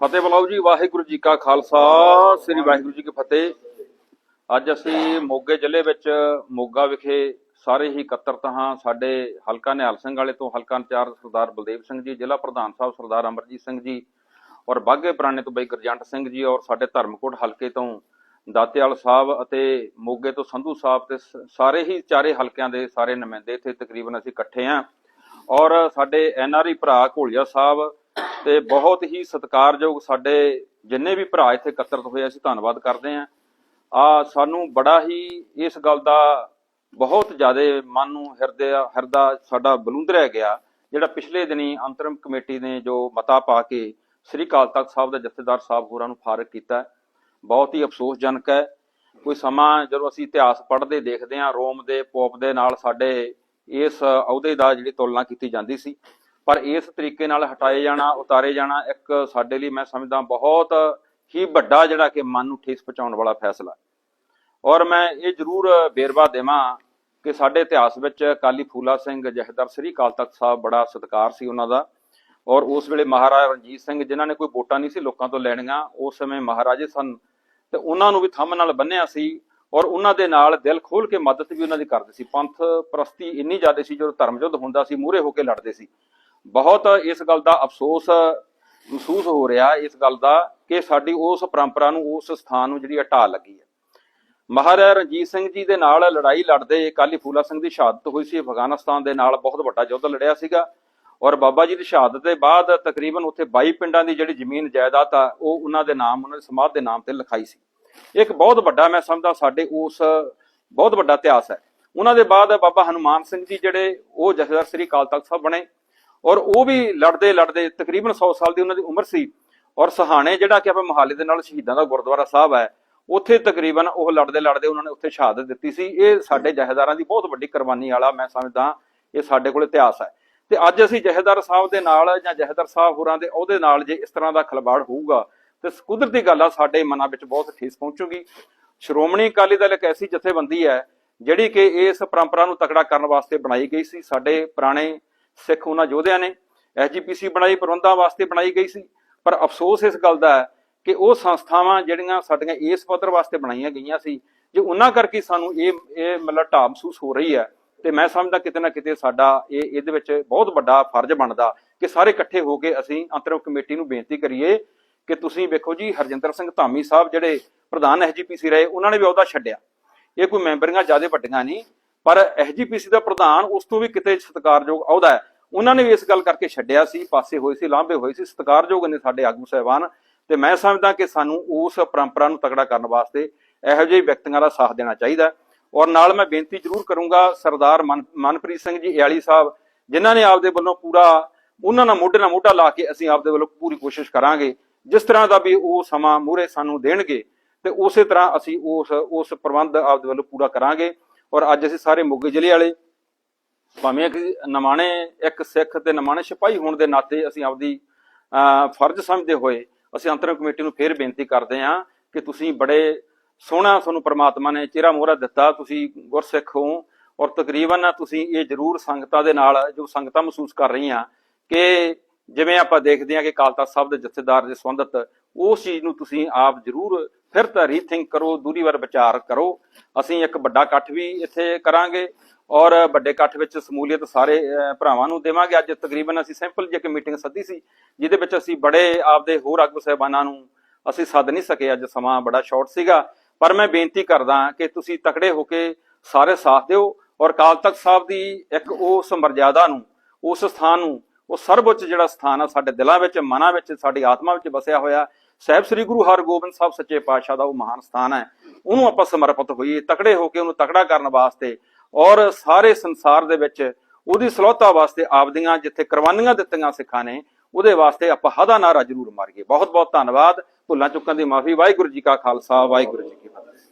ਫਤਿਹ ਬੁਲਾਓ ਜੀ, ਵਾਹਿਗੁਰੂ ਜੀ ਕਾ ਖਾਲਸਾ, ਸ੍ਰੀ ਵਾਹਿਗੁਰੂ ਜੀ ਕੀ ਫਤਿਹ। ਅੱਜ ਅਸੀਂ ਮੋਗੇ ਜ਼ਿਲ੍ਹੇ ਵਿੱਚ ਮੋਗਾ ਵਿਖੇ ਸਾਰੇ ਹੀ ਇਕੱਤਰਤ ਹਾਂ। ਸਾਡੇ ਹਲਕਾ ਨਿਹਾਲ ਸਿੰਘ ਵਾਲੇ ਤੋਂ ਹਲਕਾ ਇੰਚਾਰਜ ਸਰਦਾਰ ਬਲਦੇਵ ਸਿੰਘ ਜੀ, ਜ਼ਿਲ੍ਹਾ ਪ੍ਰਧਾਨ ਸਾਹਿਬ ਸਰਦਾਰ ਅਮਰਜੀਤ ਸਿੰਘ ਜੀ ਔਰ ਬਾਗੇ ਪੁਰਾਣੇ ਤੋਂ ਬਈ ਗੁਰਜੰਟ ਸਿੰਘ ਜੀ ਔਰ ਸਾਡੇ ਧਰਮਕੋਟ ਹਲਕੇ ਤੋਂ ਦਾਤੇਵਾਲ ਸਾਹਿਬ ਅਤੇ ਮੋਗੇ ਤੋਂ ਸੰਧੂ ਸਾਹਿਬ ਤੇ ਸਾਰੇ ਹੀ ਚਾਰੇ ਹਲਕਿਆਂ ਦੇ ਸਾਰੇ ਨੁਮਾਇੰਦੇ ਇੱਥੇ ਤਕਰੀਬਨ ਅਸੀਂ ਇਕੱਠੇ ਹਾਂ। ਔਰ ਸਾਡੇ ਐਨਆਰਆਈ ਭਰਾ ਘੋਲਿਆ ਸਾਹਿਬ ਤੇ ਬਹੁਤ ਹੀ ਸਤਿਕਾਰਯੋਗ ਸਾਡੇ ਜਿੰਨੇ ਵੀ ਭਰਾ ਇੱਥੇ ਇਕੱਤਰਤ ਹੋਏ ਅਸੀਂ ਧੰਨਵਾਦ ਕਰਦੇ ਹਾਂ। ਆ ਸਾਨੂੰ ਬੜਾ ਹੀ ਇਸ ਗੱਲ ਦਾ ਬਹੁਤ ਜ਼ਿਆਦਾ ਮਨ ਨੂੰ ਹਿਰਦੇ ਹਿਰਦਾ ਸਾਡਾ ਬਲੂੰਦਰਿਆ ਗਿਆ। ਜਿਹੜਾ ਪਿਛਲੇ ਦਿਨੀ ਅੰਤਰਮ ਕਮੇਟੀ ਨੇ ਜੋ ਮਤਾ ਪਾ ਕੇ ਸ੍ਰੀ ਅਕਾਲ ਤਖਤ ਸਾਹਿਬ ਦੇ ਜਥੇਦਾਰ ਸਾਹਿਬ ਹੋਰਾਂ ਨੂੰ ਫਾਰਗ ਕੀਤਾ, ਬਹੁਤ ਹੀ ਅਫਸੋਸਜਨਕ ਹੈ। ਕੋਈ ਸਮਾਂ ਜਦੋਂ ਅਸੀਂ ਇਤਿਹਾਸ ਪੜ੍ਹਦੇ ਦੇਖਦੇ ਹਾਂ, ਰੋਮ ਦੇ, ਪੋਪ ਦੇ ਨਾਲ ਸਾਡੇ ਇਸ ਅਹੁਦੇ ਦਾ ਜਿਹੜੀ ਤੁਲਨਾ ਕੀਤੀ ਜਾਂਦੀ ਸੀ। ਪਰ ਇਸ ਤਰੀਕੇ ਨਾਲ ਹਟਾਏ ਜਾਣਾ, ਉਤਾਰੇ ਜਾਣਾ ਇੱਕ ਸਾਡੇ ਲਈ ਮੈਂ ਸਮਝਦਾ ਬਹੁਤ ਹੀ ਵੱਡਾ ਜਿਹੜਾ ਕਿ ਮਨ ਨੂੰ ਠੇਸ ਪਹੁੰਚਾਉਣ ਵਾਲਾ ਫੈਸਲਾ ਔਰ ਮੈਂ ਇਹ ਜ਼ਰੂਰ ਬੇਰਵਾ ਦੇਵਾਂ ਕਿ ਸਾਡੇ ਇਤਿਹਾਸ ਵਿੱਚ ਕਾਲੀ ਫੂਲਾ ਸਿੰਘ ਜਹਦਰ ਸ੍ਰੀ ਅਕਾਲ ਤਖਤ ਸਾਹਿਬ ਬੜਾ ਸਤਿਕਾਰ ਸੀ ਉਹਨਾਂ ਦਾ ਔਰ ਉਸ ਵੇਲੇ ਮਹਾਰਾਜਾ ਰਣਜੀਤ ਸਿੰਘ ਜਿਨ੍ਹਾਂ ਨੇ ਕੋਈ ਵੋਟਾਂ ਨਹੀਂ ਸੀ ਲੋਕਾਂ ਤੋਂ ਲੈਣੀਆਂ, ਉਸ ਸਮੇਂ ਮਹਾਰਾਜੇ ਸਨ ਤੇ ਉਹਨਾਂ ਨੂੰ ਵੀ ਥੰਮ ਨਾਲ ਬੰਨਿਆ ਸੀ ਔਰ ਉਹਨਾਂ ਦੇ ਨਾਲ ਦਿਲ ਖੋਲ ਕੇ ਮਦਦ ਵੀ ਉਹਨਾਂ ਦੀ ਕਰਦੇ ਸੀ। ਪੰਥ ਪ੍ਰਸਤੀ ਇੰਨੀ ਜ਼ਿਆਦਾ ਸੀ ਜਦੋਂ ਧਰਮ ਯੁੱਧ ਹੁੰਦਾ ਸੀ, ਮੂਹਰੇ ਹੋ ਕੇ ਲੜਦੇ ਸੀ। ਬਹੁਤ ਇਸ ਗੱਲ ਦਾ ਅਫਸੋਸ ਮਹਿਸੂਸ ਹੋ ਰਿਹਾ ਇਸ ਗੱਲ ਦਾ ਕਿ ਸਾਡੀ ਉਸ ਪਰੰਪਰਾ ਨੂੰ, ਉਸ ਸਥਾਨ ਨੂੰ ਜਿਹੜੀ ਹਟਾ ਲੱਗੀ ਹੈ। ਮਹਾਰਾਜਾ ਰਣਜੀਤ ਸਿੰਘ ਜੀ ਦੇ ਨਾਲ ਲੜਾਈ ਲੜਦੇ ਕਾਲੀ ਫੂਲਾ ਸਿੰਘ ਦੀ ਸ਼ਹਾਦਤ ਹੋਈ ਸੀ। ਅਫਗਾਨਿਸਤਾਨ ਦੇ ਨਾਲ ਬਹੁਤ ਵੱਡਾ ਯੁੱਧ ਲੜਿਆ ਸੀਗਾ ਔਰ ਬਾਬਾ ਜੀ ਦੀ ਸ਼ਹਾਦਤ ਦੇ ਬਾਅਦ ਤਕਰੀਬਨ ਉੱਥੇ 22 ਪਿੰਡਾਂ ਦੀ ਜਿਹੜੀ ਜ਼ਮੀਨ ਜਾਇਦਾਦ ਆ, ਉਹ ਉਹਨਾਂ ਦੇ ਨਾਮ, ਉਹਨਾਂ ਦੇ ਸਮਾਧ ਦੇ ਨਾਮ ਤੇ ਲਿਖਾਈ ਸੀ। ਇੱਕ ਬਹੁਤ ਵੱਡਾ ਮੈਂ ਸਮਝਦਾ ਸਾਡੇ ਉਸ ਬਹੁਤ ਵੱਡਾ ਇਤਿਹਾਸ ਹੈ। ਉਹਨਾਂ ਦੇ ਬਾਅਦ ਬਾਬਾ ਹਨੂਮਾਨ ਸਿੰਘ ਜੀ ਜਿਹੜੇ ਉਹ ਜਥੇਦਾਰ ਸ੍ਰੀ ਅਕਾਲ ਤਖਤ ਸਾਹਿਬ ਬਣੇ। ਔਰ ਉਹ ਵੀ ਲੜਦੇ ਲੜਦੇ ਤਕਰੀਬਨ 100 ਸਾਲ ਦੀ ਉਹਨਾਂ ਦੀ ਉਮਰ ਸੀ। ਔਰ ਸਹਾਣੇ ਜਿਹੜਾ ਕਿ ਆਪਾਂ ਮੋਹਾਲੀ ਦੇ ਨਾਲ ਸ਼ਹੀਦਾਂ ਦਾ ਗੁਰਦੁਆਰਾ ਸਾਹਿਬ ਹੈ, ਉੱਥੇ ਤਕਰੀਬਨ ਉਹ ਲੜਦੇ ਲੜਦੇ ਉਹਨਾਂ ਨੇ ਉੱਥੇ ਸ਼ਹਾਦਤ ਦਿੱਤੀ ਸੀ। ਇਹ ਸਾਡੇ ਜਹੇਦਾਰਾਂ ਦੀ ਬਹੁਤ ਵੱਡੀ ਕੁਰਬਾਨੀ ਵਾਲਾ ਮੈਂ ਸਮਝਦਾ ਇਹ ਸਾਡੇ ਕੋਲ ਇਤਿਹਾਸ ਹੈ। ਤੇ ਅੱਜ ਅਸੀਂ ਜਹੇਦਾਰ ਸਾਹਿਬ ਦੇ ਨਾਲ ਜਾਂ ਜਹੇਦਾਰ ਸਾਹਿਬ ਹੋਰਾਂ ਦੇ ਉਹਦੇ ਨਾਲ ਜੇ ਇਸ ਤਰ੍ਹਾਂ ਦਾ ਖਲਵਾੜ ਹੋਊਗਾ, ਤੇ ਕੁਦਰਤੀ ਗੱਲ ਆ ਸਾਡੇ ਮਨਾਂ ਵਿੱਚ ਬਹੁਤ ਠੇਸ ਪਹੁੰਚੂਗੀ। ਸ਼੍ਰੋਮਣੀ ਅਕਾਲੀ ਦਲ ਇੱਕ ਐਸੀ ਜਥੇਬੰਦੀ ਹੈ ਜਿਹੜੀ ਕਿ ਇਸ ਪਰੰਪਰਾ ਨੂੰ ਤਕੜਾ ਕਰਨ ਵਾਸਤੇ ਬਣਾਈ ਗਈ ਸੀ। ਸਾਡੇ ਪੁਰਾਣੇ ਸਿੱਖ ਉਹਨਾਂ ਯੋਧਿਆਂ ਨੇ ਐਸਜੀਪੀਸੀ ਬਣਾਈ, ਪ੍ਰਬੰਧਾਂ ਵਾਸਤੇ ਬਣਾਈ ਗਈ ਸੀ। ਪਰ ਅਫਸੋਸ ਇਸ ਗੱਲ ਦਾ ਹੈ ਕਿ ਉਹ ਸੰਸਥਾਵਾਂ ਜਿਹੜੀਆਂ ਸਾਡੀਆਂ ਇਸ ਪੱਧਰ ਵਾਸਤੇ ਬਣਾਈਆਂ ਗਈਆਂ ਸੀ, ਜੇ ਉਹਨਾਂ ਕਰਕੇ ਸਾਨੂੰ ਇਹ ਇਹ ਮਤਲਬ ਢਾਹ ਮਹਿਸੂਸ ਹੋ ਰਹੀ ਹੈ, ਤੇ ਮੈਂ ਸਮਝਦਾ ਕਿਤੇ ਨਾ ਕਿਤੇ ਸਾਡਾ ਇਹ, ਇਹਦੇ ਵਿੱਚ ਬਹੁਤ ਵੱਡਾ ਫਰਜ਼ ਬਣਦਾ ਕਿ ਸਾਰੇ ਇਕੱਠੇ ਹੋ ਕੇ ਅਸੀਂ ਅੰਤਰਮ ਕਮੇਟੀ ਨੂੰ ਬੇਨਤੀ ਕਰੀਏ ਕਿ ਤੁਸੀਂ ਵੇਖੋ ਜੀ, ਹਰਜਿੰਦਰ ਸਿੰਘ ਧਾਮੀ ਸਾਹਿਬ ਜਿਹੜੇ ਪ੍ਰਧਾਨ ਐਸਜੀਪੀਸੀ ਰਹੇ, ਉਹਨਾਂ ਨੇ ਵੀ ਅਹੁਦਾ ਛੱਡਿਆ। ਇਹ ਕੋਈ ਮੈਂਬਰੀਆਂ ਜ਼ਿਆਦਾ ਵੱਡੀਆਂ ਨਹੀਂ ਪਰ ਐਸਜੀਪੀਸੀ ਦਾ ਪ੍ਰਧਾਨ ਉਸ ਤੋਂ ਵੀ ਕਿਤੇ ਸਤਿਕਾਰਯੋਗ ਅਹੁਦਾ ਹੈ। ਉਹਨਾਂ ਨੇ ਵੀ ਇਸ ਗੱਲ ਕਰਕੇ ਛੱਡਿਆ ਸੀ, ਪਾਸੇ ਹੋਏ ਸੀ, ਲਾਂਭੇ ਹੋਏ ਸੀ, ਸਤਿਕਾਰਯੋਗ ਨੇ ਸਾਡੇ ਆਗੂ ਸਾਹਿਬਾਨ। ਤੇ ਮੈਂ ਸਮਝਦਾ ਕਿ ਸਾਨੂੰ ਉਸ ਪਰੰਪਰਾ ਨੂੰ ਤਕੜਾ ਕਰਨ ਵਾਸਤੇ ਇਹੋ ਜਿਹੇ ਵਿਅਕਤੀਆਂ ਦਾ ਸਾਥ ਦੇਣਾ ਚਾਹੀਦਾ ਔਰ ਨਾਲ ਮੈਂ ਬੇਨਤੀ ਜ਼ਰੂਰ ਕਰੂੰਗਾ ਸਰਦਾਰ ਮਨ- ਮਨਪ੍ਰੀਤ ਸਿੰਘ ਜੀ ਇਆਲੀ ਸਾਹਿਬ, ਜਿਨ੍ਹਾਂ ਨੇ ਆਪਦੇ ਵੱਲੋਂ ਪੂਰਾ, ਉਹਨਾਂ ਨਾਲ ਮੋਢੇ ਨਾਲ ਮੋਢਾ ਲਾ ਕੇ ਅਸੀਂ ਆਪਦੇ ਵੱਲੋਂ ਪੂਰੀ ਕੋਸ਼ਿਸ਼ ਕਰਾਂਗੇ। ਜਿਸ ਤਰ੍ਹਾਂ ਦਾ ਵੀ ਉਹ ਸਮਾਂ ਮੂਹਰੇ ਸਾਨੂੰ ਦੇਣਗੇ, ਤੇ ਉਸੇ ਤਰ੍ਹਾਂ ਅਸੀਂ ਉਸ ਉਸ ਪ੍ਰਬੰਧ ਆਪਦੇ ਵੱਲੋਂ ਪੂਰਾ ਕਰਾਂਗੇ। ਔਰ ਅੱਜ ਅਸੀਂ ਸਾਰੇ ਮੋਗੇ ਜ਼ਿਲ੍ਹੇ ਵਾਲੇ, ਭਾਵੇਂ ਕਿ ਨਮਾਣੇ, ਇੱਕ ਸਿੱਖ ਤੇ ਨਮਾਣੇ ਸਿਪਾਹੀ ਹੋਣ ਦੇ ਨਾਤੇ ਅਸੀਂ ਆਪਦੀ ਫਰਜ਼ ਸਮਝਦੇ ਹੋਏ ਅਸੀਂ ਅੰਤਰਮ ਕਮੇਟੀ ਨੂੰ ਫੇਰ ਬੇਨਤੀ ਕਰਦੇ ਹਾਂ ਕਿ ਤੁਸੀਂ ਬੜੇ ਸੋਹਣਾ ਤੁਹਾਨੂੰ ਪ੍ਰਮਾਤਮਾ ਨੇ ਚਿਹਰਾ ਮੋਹਰਾ ਦਿੱਤਾ, ਤੁਸੀਂ ਗੁਰਸਿੱਖ ਹੋ ਔਰ ਤਕਰੀਬਨ ਤੁਸੀਂ ਇਹ ਜ਼ਰੂਰ ਸੰਗਤਾਂ ਦੇ ਨਾਲ ਜੋ ਸੰਗਤਾਂ ਮਹਿਸੂਸ ਕਰ ਰਹੀਆਂ ਕਿ ਜਿਵੇਂ ਆਪਾਂ ਦੇਖਦੇ ਹਾਂ ਕਿ ਕਾਲਤਾ ਸਾਹਿਬ ਦੇ ਜਥੇਦਾਰ ਦੇ ਸੰਬੰਧਤ ਉਸ ਚੀਜ਼ ਨੂੰ ਤੁਸੀਂ ਆਪ ਜ਼ਰੂਰ ਫਿਰ ਤਾਂ ਰੀਥਿੰਕ ਕਰੋ, ਦੂਰੀ ਵਾਰ ਵਿਚਾਰ ਕਰੋ। ਅਸੀਂ ਇੱਕ ਵੱਡਾ ਇਕੱਠ ਵੀ ਇੱਥੇ ਕਰਾਂਗੇ ਔਰ ਵੱਡੇ ਇਕੱਠ ਵਿੱਚ ਸਮੂਲੀਅਤ ਸਾਰੇ ਭਰਾਵਾਂ ਨੂੰ ਦੇਵਾਂਗੇ। ਅੱਜ ਤਕਰੀਬਨ ਅਸੀਂ ਸਿੰਪਲ ਜਿਹੀ ਇੱਕ ਮੀਟਿੰਗ ਸੱਦੀ ਸੀ, ਜਿਹਦੇ ਵਿੱਚ ਅਸੀਂ ਬੜੇ ਆਪਦੇ ਹੋਰ ਆਗੂ ਸਾਹਿਬਾਨਾਂ ਨੂੰ ਅਸੀਂ ਸੱਦ ਨਹੀਂ ਸਕੇ। ਅੱਜ ਸਮਾਂ ਬੜਾ ਸ਼ਾਰਟ ਸੀਗਾ। ਪਰ ਮੈਂ ਬੇਨਤੀ ਕਰਦਾ ਕਿ ਤੁਸੀਂ ਤਕੜੇ ਹੋ ਕੇ ਸਾਰੇ ਸਾਥ ਦਿਓ ਔਰ ਅਕਾਲ ਤਖਤ ਸਾਹਿਬ ਦੀ ਇੱਕ ਉਸ ਮਰਜ਼ਾਦਾ ਨੂੰ, ਉਸ ਸਥਾਨ ਨੂੰ ਉਹ ਸਰਵਉੱਚ ਜਿਹੜਾ ਸਥਾਨ ਆ, ਸਾਡੇ ਦਿਲਾਂ ਵਿੱਚ, ਮਨਾਂ ਵਿੱਚ, ਸਾਡੀ ਆਤਮਾ ਵਿੱਚ ਵਸਿਆ ਹੋਇਆ, ਸਾਹਿਬ ਸ੍ਰੀ ਗੁਰੂ ਹਰਗੋਬਿੰਦ ਸਾਹਿਬ ਸੱਚੇ ਪਾਤਸ਼ਾਹ ਦਾ ਉਹ ਮਹਾਨ ਸਥਾਨ ਹੈ। ਉਹਨੂੰ ਆਪਾਂ ਸਮਰਪਿਤ ਹੋਈਏ ਤਕੜੇ ਹੋ ਕੇ ਉਹਨੂੰ ਤਕੜਾ ਕਰਨ ਵਾਸਤੇ ਔਰ ਸਾਰੇ ਸੰਸਾਰ ਦੇ ਵਿੱਚ ਉਹਦੀ ਸਲੋਤਾ ਵਾਸਤੇ ਆਪਦੀਆਂ ਜਿੱਥੇ ਕੁਰਬਾਨੀਆਂ ਦਿੱਤੀਆਂ ਸਿੱਖਾਂ ਨੇ, ਉਹਦੇ ਵਾਸਤੇ ਆਪਾਂ ਹਦਾ ਨਾਰਾ ਜ਼ਰੂਰ ਮਾਰੀਏ। ਬਹੁਤ ਬਹੁਤ ਧੰਨਵਾਦ। ਭੁੱਲਾਂ ਚੁੱਕਣ ਦੀ ਮਾਫੀ। ਵਾਹਿਗੁਰੂ ਜੀ ਕਾ ਖਾਲਸਾ। ਵਾਹਿਗੁਰੂ ਜੀ ਕੀ ਫਤਿਹ।